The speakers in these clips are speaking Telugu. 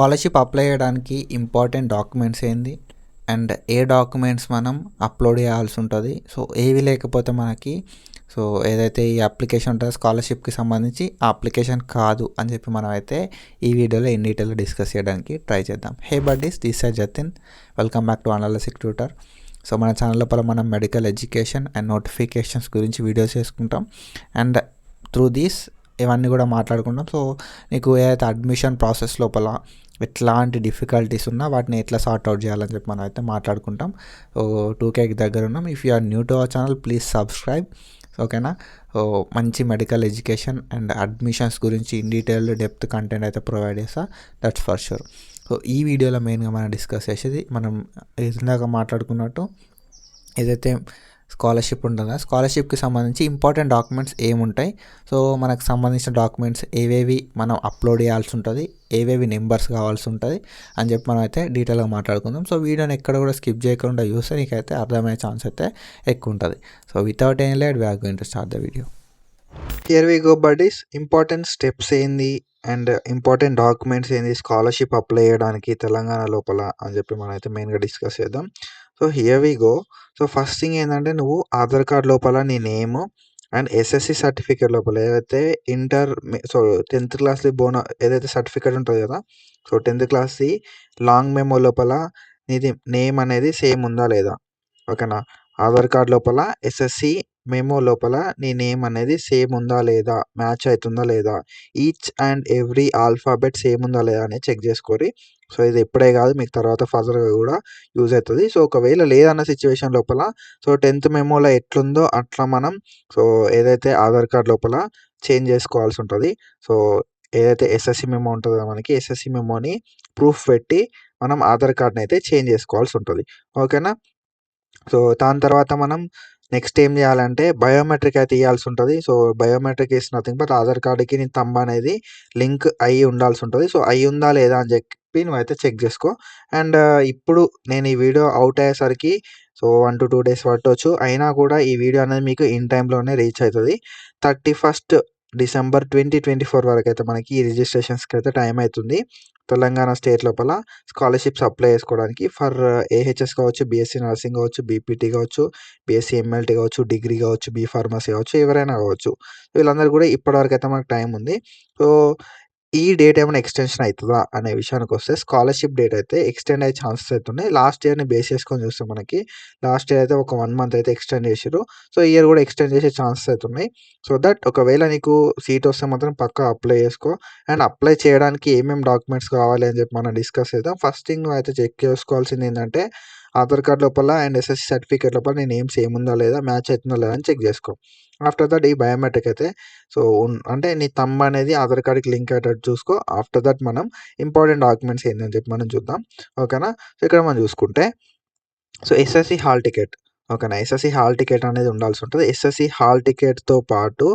స్కాలర్షిప్ అప్లై చేయడానికి ఇంపార్టెంట్ డాక్యుమెంట్స్ ఏంది? అండ్ ఏ డాక్యుమెంట్స్ మనం అప్లోడ్ చేయాల్సి ఉంటుంది? సో ఏవి లేకపోతే మనకి సో ఏదైతే ఈ అప్లికేషన్ ఉంటుందో స్కాలర్షిప్కి సంబంధించి ఆ అప్లికేషన్ కాదు అని చెప్పి మనం అయితే ఈ వీడియోలో ఇన్ డీటెయిల్ డిస్కస్ చేయడానికి ట్రై చేద్దాం. Hey buddies this are Jatin. Welcome back to analytic tutor. So మన ఛానల్ లోపల మనం మెడికల్ ఎడ్యుకేషన్ అండ్ నోటిఫికేషన్స్ గురించి వీడియోస్ చేసుకుంటాం. అండ్ త్రూ దీస్ ఇవన్నీ కూడా మాట్లాడుకుంటాం. సో నీకు ఏదైతే అడ్మిషన్ ప్రాసెస్ లోపల ఎట్లాంటి డిఫికల్టీస్ ఉన్నా వాటిని ఎట్లా సార్ట్ అవుట్ చేయాలని చెప్పి మనం అయితే మాట్లాడుకుంటాం. సో టూ కేకి దగ్గర ఉన్నాం. If you are new to our channel please subscribe ఓకేనా మంచి మెడికల్ ఎడ్యుకేషన్ అండ్ అడ్మిషన్స్ గురించి ఇన్ డీటెయిల్ డెప్త్ కంటెంట్ అయితే ప్రొవైడ్ చేస్తా. దట్స్ ఫర్ షూర్ సో ఈ వీడియోలో మెయిన్గా మనం డిస్కస్ చేసేది మనం ఇందాక మాట్లాడుకున్నట్టు ఏదైతే స్కాలర్షిప్ ఉంటుందా? స్కాలర్షిప్కి సంబంధించి ఇంపార్టెంట్ డాక్యుమెంట్స్ ఏముంటాయి? సో మనకు సంబంధించిన డాక్యుమెంట్స్ ఏవేవి మనం అప్లోడ్ చేయాల్సి ఉంటుంది ఏవేవి నెంబర్స్ కావాల్సి ఉంటుంది అని చెప్పి మనం అయితే డీటెయిల్గా మాట్లాడుకుందాం. సో వీడియోని ఎక్కడ కూడా స్కిప్ చేయకుండా చూస్తే నీకైతే అర్థమయ్యే ఛాన్స్ అయితే ఎక్కువ ఉంటుంది. So without any late we're going to start the video here we go buddies important steps ఏంది? అండ్ ఇంపార్టెంట్ డాక్యుమెంట్స్ ఏంది? స్కాలర్షిప్ అప్లై చేయడానికి తెలంగాణ లోపల అని చెప్పి మనం అయితే మెయిన్గా డిస్కస్ చేద్దాం. So here we go so first thing ఏంటంటే నువ్వు ఆధార్ కార్డ్ లోపల నీ నేమ్ అండ్ ఎస్ఎస్సి సర్టిఫికేట్ లోపల ఏదైతే ఇంటర్ సో టెన్త్ క్లాస్ది బోన ఏదైతే సర్టిఫికేట్ ఉంటుంది కదా సో టెన్త్ క్లాస్ది లాంగ్ మెమో లోపల నీది నేమ్ అనేది సేమ్ ఉందా లేదా? ఓకేనా ఆధార్ కార్డ్ లోపల ఎస్ఎస్సి మెమో లోపల నీ నేమ్ అనేది సేమ్ ఉందా లేదా మ్యాచ్ అవుతుందా లేదా each and every alphabet same ఉందా లేదా అనేది చెక్ చేసుకోరి సో ఇది ఎప్పుడే కాదు మీకు తర్వాత ఫర్దర్గా కూడా యూజ్ అవుతుంది. సో ఒకవేళ లేదన్న సిచ్యువేషన్ లోపల సో టెన్త్ మెమోలో ఎట్లుందో అట్లా మనం సో ఏదైతే ఆధార్ కార్డ్ లోపల చేంజ్ చేసుకోవాల్సి ఉంటుంది సో ఏదైతే ఎస్ఎస్సి మెమో ఉంటుందో మనకి ఎస్ఎస్సి మెమోని ప్రూఫ్ పెట్టి మనం ఆధార్ కార్డ్ని అయితే చేంజ్ చేసుకోవాల్సి ఉంటుంది. ఓకేనా? సో దాని తర్వాత మనం నెక్స్ట్ ఏం చేయాలంటే బయోమెట్రిక్ అయితే ఇవ్వాల్సి ఉంటుంది. So biometric is nothing but Aadhaar కార్డుకి నీ తంబ అనేది లింక్ అయ్యి ఉండాల్సి ఉంటుంది. సో అయ్యి ఉందా లేదా అని చెప్పి నువ్వైతే చెక్ చేసుకో. అండ్ ఇప్పుడు నేను ఈ వీడియో అవుట్ అయ్యేసరికి so one to two days పట్టవచ్చు అయినా కూడా ఈ వీడియో అనేది మీకు ఇన్ టైంలోనే రీచ్ అవుతుంది thirty first December twenty twenty four వరకు అయితే మనకి ఈ రిజిస్ట్రేషన్స్కి అయితే టైం అవుతుంది తెలంగాణ స్టేట్ లోపల స్కాలర్షిప్స్ అప్లై చేసుకోవడానికి ఫర్ ఏహెచ్ఎస్ కావచ్చు బీఎస్సీ నర్సింగ్ కావచ్చు బీపీటీ కావచ్చు బీఎస్సీ ఎంఎల్టీ కావచ్చు డిగ్రీ కావచ్చు బీ ఫార్మసీ కావచ్చు ఎవరైనా కావచ్చు. వీళ్ళందరూ కూడా ఇప్పటివరకు అయితే మనకు టైం ఉంది సో ఈ డేట్ ఏమైనా ఎక్స్టెన్షన్ అవుతుందా అనే విషయానికి వస్తే స్కాలర్షిప్ డేట్ అయితే ఎక్స్టెండ్ అయ్యే ఛాన్సెస్ అయితే ఉన్నాయి. లాస్ట్ ఇయర్ని బేస్ చేసుకొని చూస్తే మనకి లాస్ట్ ఇయర్ అయితే ఒక వన్ మంత్ అయితే ఎక్స్టెండ్ చేసారు సో ఇయర్ కూడా ఎక్స్టెండ్ చేసే ఛాన్సెస్ అయితే ఉన్నాయి. సో దట్ ఒకవేళ నీకు సీట్ వస్తే మాత్రం పక్కా అప్లై చేసుకో. అండ్ అప్లై చేయడానికి ఏమేమి డాక్యుమెంట్స్ కావాలి అని చెప్పి మనం డిస్కస్ చేద్దాం. ఫస్ట్ థింగ్ అయితే చెక్ చేసుకోవాల్సింది ఏంటంటే ఆధార్ కార్డ్ లోపల అండ్ ఎస్ఎస్సి సర్టిఫికేట్ లోపల నేను ఏం సేమ్ ఉందా లేదా మ్యాచ్ అవుతుందా లేదా అని చెక్ చేసుకో. ఆఫ్టర్ దట్ ఈ బయోమెట్రిక్ అయితే సో అంటే నీ తమ్మ అనేది ఆధార్ కార్డ్కి లింక్ అయ్యేటట్టు చూసుకో. ఆఫ్టర్ దట్ మనం ఇంపార్టెంట్ డాక్యుమెంట్స్ ఏంటని చెప్పి మనం చూద్దాం. ఓకేనా? సో ఇక్కడ మనం చూసుకుంటే సో ఎస్ఎస్సి హాల్ టికెట్. ఓకేనా ఎస్ఎస్సి హాల్ టికెట్ అనేది ఉండాల్సి ఉంటుంది. ఎస్ఎస్సి హాల్ టికెట్తో పాటు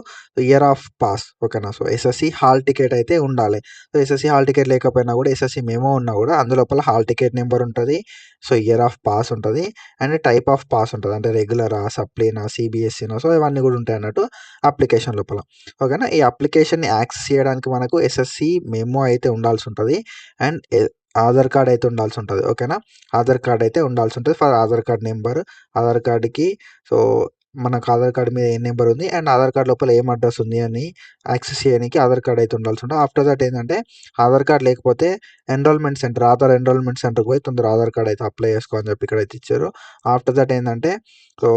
ఇయర్ ఆఫ్ పాస్ ఓకేనా? సో ఎస్ఎస్సి హాల్ టికెట్ అయితే ఉండాలి. సో ఎస్ఎస్సి హాల్ టికెట్ లేకపోయినా కూడా ఎస్ఎస్సి మేమో ఉన్నా కూడా అందులోపల హాల్ టికెట్ నెంబర్ ఉంటుంది. సో ఇయర్ ఆఫ్ పాస్ ఉంటుంది. అండ్ టైప్ ఆఫ్ పాస్ ఉంటుంది. అంటే రెగ్యులరా సప్లీనా సిబిఎస్సీనా సో ఇవన్నీ కూడా ఉంటాయి అన్నట్టు అప్లికేషన్ లోపల. ఓకేనా? ఈ అప్లికేషన్ని యాక్సెస్ చేయడానికి మనకు ఎస్ఎస్సి మెమో అయితే ఉండాల్సి ఉంటుంది. అండ్ ఆధార్ కార్డ్ అయితే ఉండాల్సి ఉంటుంది ఓకేనా? ఆధార్ కార్డ్ అయితే ఉండాల్సి ఉంటుంది for Aadhaar card number Aadhaar కార్డ్కి సో మనకు ఆధార్ కార్డ్ మీద ఏ నెంబర్ ఉంది అండ్ ఆధార్ కార్డు లోపల ఏం అడ్రస్ ఉంది అని యాక్సెస్ చేయడానికి ఆధార్ కార్డ్ అయితే ఉండాల్సి ఉంటుంది. ఆఫ్టర్ దట్ ఏంటంటే ఆధార్ కార్డ్ లేకపోతే ఎన్రోల్మెంట్ సెంటర్ ఆధార్ ఎన్రోల్మెంట్ సెంటర్కి పోయి తొందర ఆధార్ కార్డ్ అయితే అప్లై చేసుకో అని చెప్పి ఇక్కడ అయితే ఇచ్చారు. ఆఫ్టర్ దట్ ఏంటంటే సో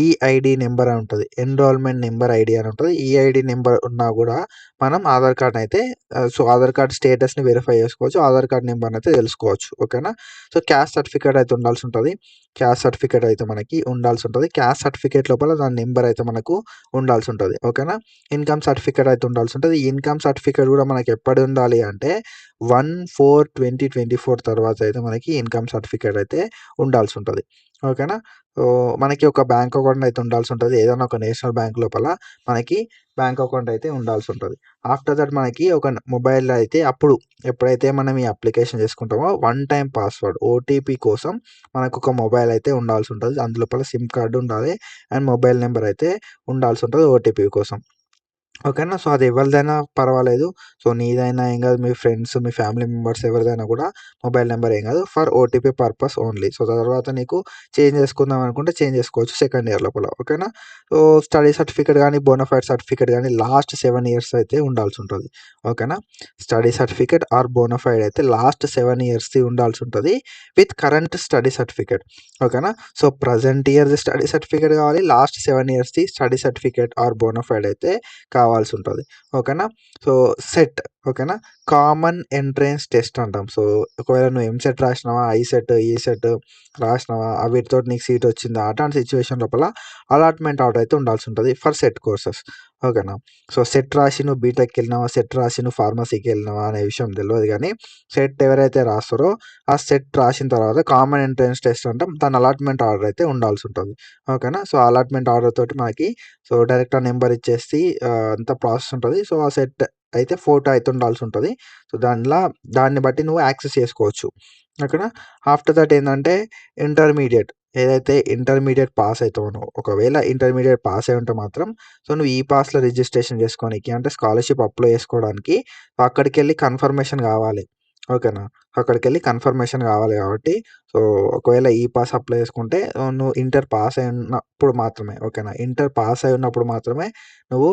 ఈఐడి నెంబర్ అని ఉంటుంది. ఎన్రోల్మెంట్ నెంబర్ ఐడి అని ఉంటుంది. ఈఐడి నెంబర్ ఉన్నా కూడా మనం ఆధార్ కార్డ్ అయితే సో ఆధార్ కార్డ్ స్టేటస్ని వెరిఫై చేసుకోవచ్చు. ఆధార్ కార్డ్ నెంబర్ అయితే తెలుసుకోవచ్చు. ఓకేనా? సో క్యాస్ట్ సర్టిఫికేట్ అయితే ఉండాల్సి ఉంటుంది. క్యాస్ట్ సర్టిఫికేట్ అయితే మనకి ఉండాల్సి ఉంటుంది. క్యాస్ట్ సర్టిఫికేట్ లోపల దాని నెంబర్ అయితే మనకు ఉండాల్సి ఉంటుంది. ఓకేనా? ఇన్కమ్ సర్టిఫికేట్ అయితే ఉండాల్సి ఉంటుంది. ఈ ఇన్కమ్ సర్టిఫికేట్ కూడా మనకి ఎప్పుడు ఉండాలి అంటే one four twenty twenty four తర్వాత అయితే మనకి ఇన్కమ్ సర్టిఫికేట్ అయితే ఉండాల్సి ఉంటుంది ఓకేనా మనకి ఒక బ్యాంక్ అకౌంట్ అయితే ఉండాల్సి ఉంటుంది ఏదైనా ఒక నేషనల్ బ్యాంక్ లోపల మనకి బ్యాంక్ అకౌంట్ అయితే ఉండాల్సి ఉంటుంది ఆఫ్టర్ దట్ మనకి ఒక మొబైల్ అయితే అప్పుడు ఎప్పుడైతే మనం ఈ అప్లికేషన్ చేసుకుంటామో వన్ టైం పాస్వర్డ్ ఓటీపీ కోసం మనకు ఒక మొబైల్ అయితే ఉండాల్సి ఉంటుంది అందులోపల సిమ్ కార్డు ఉండాలి. అండ్ మొబైల్ నెంబర్ అయితే ఉండాల్సి ఉంటుంది ఓటీపీ కోసం. ఓకేనా. సో, అది ఎవరిదైనా పర్వాలేదు. సో, నీదైనా ఏం కాదు మీ ఫ్రెండ్స్, మీ ఫ్యామిలీ మెంబర్స్ ఎవరిదైనా కూడా మొబైల్ నెంబర్ ఏం కాదు for OTP purpose only. So, తర్వాత నీకు చేంజ్ చేసుకుందాం అనుకుంటే చేంజ్ చేసుకోవచ్చు సెకండ్ ఇయర్ లోపల. ఓకేనా. సో, స్టడీ సర్టిఫికేట్ కానీ బోనఫైడ్ సర్టిఫికేట్ కానీ లాస్ట్ సెవెన్ ఇయర్స్ అయితే ఉండాల్సి ఉంటుంది ఓకేనా. Study certificate or bona fide అయితే లాస్ట్ సెవెన్ ఇయర్స్‌ది ఉంటుంది విత్ కరెంట్ స్టడీ సర్టిఫికేట్. ఓకేనా. సో, ప్రజెంట్ ఇయర్‌ది స్టడీ సర్టిఫికేట్ కావాలి లాస్ట్ సెవెన్ ఇయర్స్‌ది స్టడీ సర్టిఫికేట్ ఆర్ బోనఫైడ్ అయితే కావాల్సుంటది. ఓకేనా. సో, సెట్ ఓకేనా. కామన్ ఎంట్రన్స్ టెస్ట్ అంటాం. సో, ఒకవేళ నువ్వు ఎంసెట్ రాసినావా, ఐసెట్, ఈసెట్ e రాసినావా, వీటితో నీకు సీట్ వచ్చిందా అట్లాంటి సిచ్యువేషన్ లోపల అలాట్‌మెంట్ ఆర్డర్ అయితే ఉండాల్సి ఉంటుంది ఫర్ సెట్ కోర్సెస్. ఓకేనా. సో, సెట్ రాసి నువ్వు బీటెక్‌కెళ్ళినావా, సెట్ రాసి నువ్వు ఫార్మసీకెళ్ళినావా అనే విషయం తెలియదు కానీ సెట్ ఎవరైతే రాస్తారో ఆ సెట్ రాసిన తర్వాత కామన్ ఎంట్రన్స్ టెస్ట్ అంటాం. దాని అలాట్‌మెంట్ ఆర్డర్ అయితే ఉండాల్సి ఉంటుంది ఓకేనా. సో, అలాట్‌మెంట్ ఆర్డర్ తోటి మనకి సో, డైరెక్ట్ ఆ నెంబర్ ఇచ్చేసి అంత ప్రాసెస్ ఉంటుంది సో, ఆ సెట్ అయితే ఫోటో అయితే ఉండాల్సి ఉంటుంది సో, దానిలో దాన్ని బట్టి నువ్వు యాక్సెస్ చేసుకోవచ్చు. అక్కడ ఆఫ్టర్ దట్ ఏంటంటే ఇంటర్మీడియట్ ఏదైతే ఇంటర్మీడియట్ పాస్ అయితావో ఒకవేళ ఇంటర్మీడియట్ పాస్ అయ్యి ఉంటే మాత్రం సో, నువ్వు ఈ పాస్‌లో రిజిస్ట్రేషన్ చేసుకోనికి అంటే స్కాలర్‌షిప్ అప్లై చేసుకోవడానికి అక్కడికెళ్ళి కన్ఫర్మేషన్ కావాలి ఓకేనా. అక్కడికి వెళ్ళి కన్ఫర్మేషన్ కావాలి కాబట్టి సో, ఒకవేళ ఈ పాస్ అప్లై చేసుకుంటే నువ్వు ఇంటర్ పాస్ అయి ఉన్నప్పుడు మాత్రమే ఓకేనా. ఇంటర్ పాస్ అయి ఉన్నప్పుడు మాత్రమే నువ్వు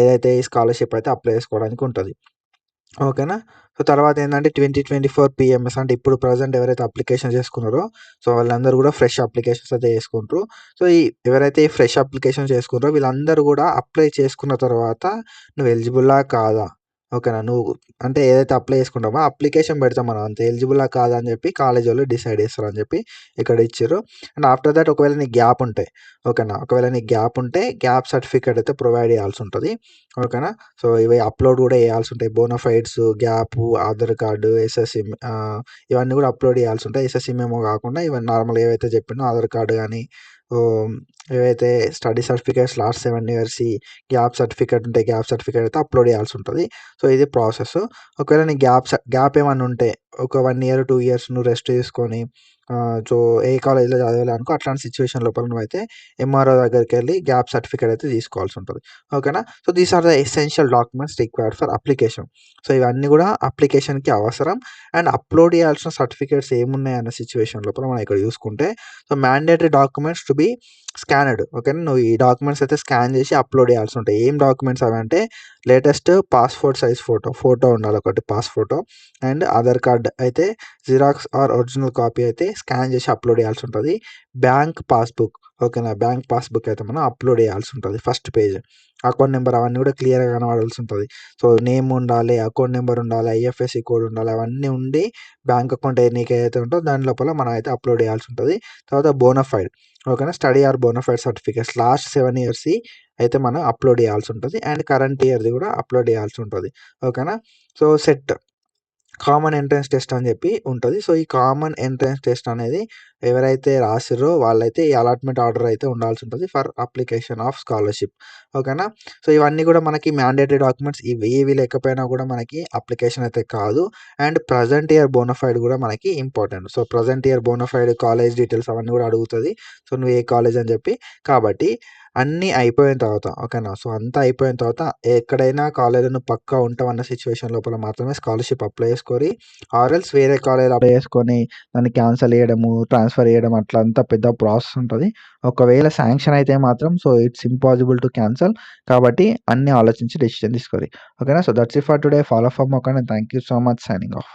ఏదైతే ఈ స్కాలర్‌షిప్ అయితే అప్లై చేసుకోవడానికి ఉంటుంది ఓకేనా. సో, తర్వాత ఏందంటే 2024 పీఎంఎస్ అంటే ఇప్పుడు ప్రజెంట్ ఎవరైతే అప్లికేషన్ చేసుకున్నారో సో, వాళ్ళందరూ కూడా ఫ్రెష్ అప్లికేషన్స్ అయితే చేసుకుంటారు సో, ఈ ఎవరైతే ఈ ఫ్రెష్ అప్లికేషన్ చేసుకున్నారో వీళ్ళందరూ కూడా అప్లై చేసుకున్న తర్వాత నువ్వు ఎలిజిబుల్లా కాదా ఓకేనా. నువ్వు అంటే ఏదైతే అప్లై చేసుకుంటామో అప్లికేషన్ పెడతాం మనం అంత ఎలిజిబులా కాదు అని కాలేజ్ వాళ్ళు డిసైడ్ చేస్తారని చెప్పి ఇక్కడ ఇచ్చారు అండ్ ఆఫ్టర్ దట్ ఒకవేళ నీకు గ్యాప్ ఉంటే ఓకేనా. ఒకవేళ నీకు గ్యాప్ ఉంటే గ్యాప్ సర్టిఫికేట్ అయితే ప్రొవైడ్ చేయాల్సి ఉంటుంది ఓకేనా. సో, ఇవి అప్‌లోడ్ కూడా చేయాల్సి ఉంటాయి bonafides gap Aadhaar card, SSC ఇవన్నీ కూడా అప్‌లోడ్ చేయాల్సి ఉంటాయి ఎస్ఎస్‌సి మెమో కాకుండా ఇవన్నీ నార్మల్‌గా ఏవైతే చెప్పినో ఆధార్ కార్డు కానీ ఏవైతే స్టడీ సర్టిఫికేట్స్ లాస్ట్ 7 ఇయర్స్‌యి గ్యాప్ సర్టిఫికేట్ ఉంటే గ్యాప్ సర్టిఫికేట్ అయితే అప్‌లోడ్ చేయాల్సి ఉంటుంది సో, ఇది ప్రాసెస్. ఒకవేళ నీ గ్యాప్ స గ్యాప్ ఏమైనా ఉంటే ఒక వన్ ఇయర్, టూ ఇయర్స్ నువ్వు రెస్ట్ తీసుకొని సో, ఏ కాలేజ్‌లో చదవాలనుకో అనుకో అట్లాంటి సిచ్యువేషన్ లోపల నువ్వైతే ఎంఆర్‌ఓ దగ్గరికి వెళ్ళి గ్యాప్ సర్టిఫికేట్ అయితే తీసుకోవాల్సి ఉంటుంది ఓకేనా. So, these are the essential documents required for application. So, ఇవన్నీ కూడా అప్లికేషన్‌కి అవసరం. అండ్ అప్‌లోడ్ చేయాల్సిన సర్టిఫికేట్స్ ఏమున్నాయి అన్న సిట్యుయేషన్ లోపల మనం ఇక్కడ చూసుకుంటే so, mandatory documents to be scanned ఓకేనా. నువ్వు ఈ డాక్యుమెంట్స్ అయితే స్కాన్ చేసి అప్‌లోడ్ చేయాల్సి ఉంటాయి ఏం documents అవంటే latest passport size photo, photo ఉండాలి ఒకటి pass photo and Aadhaar card అయితే జిరాక్స్ ఆర్ ఒరిజినల్ కాపీ అయితే స్కాన్ చేసి అప్‌లోడ్ చేయాల్సి ఉంటుంది బ్యాంక్ పాస్‌బుక్ ఓకేనా. బ్యాంక్ పాస్‌బుక్ అయితే మనం అప్‌లోడ్ చేయాల్సి ఉంటుంది ఫస్ట్ పేజ్. అకౌంట్ నెంబర్ అవన్నీ కూడా క్లియర్‌గా కనబడాల్సి ఉంటుంది సో, నేమ్ ఉండాలి, అకౌంట్ నెంబర్ ఉండాలి, ఐఎఫ్ఎస్‌సి కోడ్ ఉండాలి. అవన్నీ ఉండి బ్యాంక్ అకౌంట్ నీకు ఏదైతే ఉంటుందో దాని లోపల మనం అయితే అప్‌లోడ్ ఉంటుంది తర్వాత బోనఫైడ్ ఓకేనా. Study or bonafide certificates last 7 ఇయర్స్‌యి అయితే మనం అప్‌లోడ్ చేయాల్సి ఉంటుంది అండ్ కరెంట్ ఇయర్‌ది కూడా అప్‌లోడ్ చేయాల్సి ఉంటుంది ఓకేనా. So, set common entrance test అని చెప్పి ఉంటుంది సో, ఈ కామన్ ఎంట్రన్స్ టెస్ట్ అనేది ఎవరైతే రాసిర్రో వాళ్ళైతే ఈ అలాట్‌మెంట్ ఆర్డర్ అయితే ఉండాల్సి ఉంటుంది ఫర్ అప్లికేషన్ ఆఫ్ స్కాలర్‌షిప్. ఓకేనా. సో, ఇవన్నీ కూడా మనకి మ్యాండేటరీ డాక్యుమెంట్స్ ఇవి ఏవి లేకపోయినా కూడా మనకి అప్లికేషన్ అయితే కాదు. అండ్ ప్రెజెంట్ ఇయర్ బోనఫైడ్ కూడా మనకి important. So, present year bonafide college details అవన్నీ కూడా అడుగుతుంది సో, నువ్వు ఏ కాలేజ్ అని చెప్పి కాబట్టి అన్నీ అయిపోయిన తర్వాత ఓకేనా. సో, అంతా అయిపోయిన తర్వాత ఎక్కడైనా కాలేజ్‌లో నువ్వు పక్కా ఉంటావన్న సిచ్యువేషన్ లోపల మాత్రమే స్కాలర్‌షిప్ అప్లై చేసుకొని ఆర్ఎల్స్ వేరే కాలేజ్‌లో అప్లై చేసుకొని దాన్ని క్యాన్సల్ చేయడము, ట్రాన్స్‌ఫర్ చేయడం అట్లా అంతా పెద్ద ప్రాసెస్ ఉంటుంది ఒకవేళ శాంక్షన్ అయితే మాత్రం so, it's impossible to cancel. కాబట్టి అన్నీ ఆలోచించి డెసిషన్ తీసుకోవాలి ఓకేనా. So, that's if for today. Follow for more thank you so much signing off.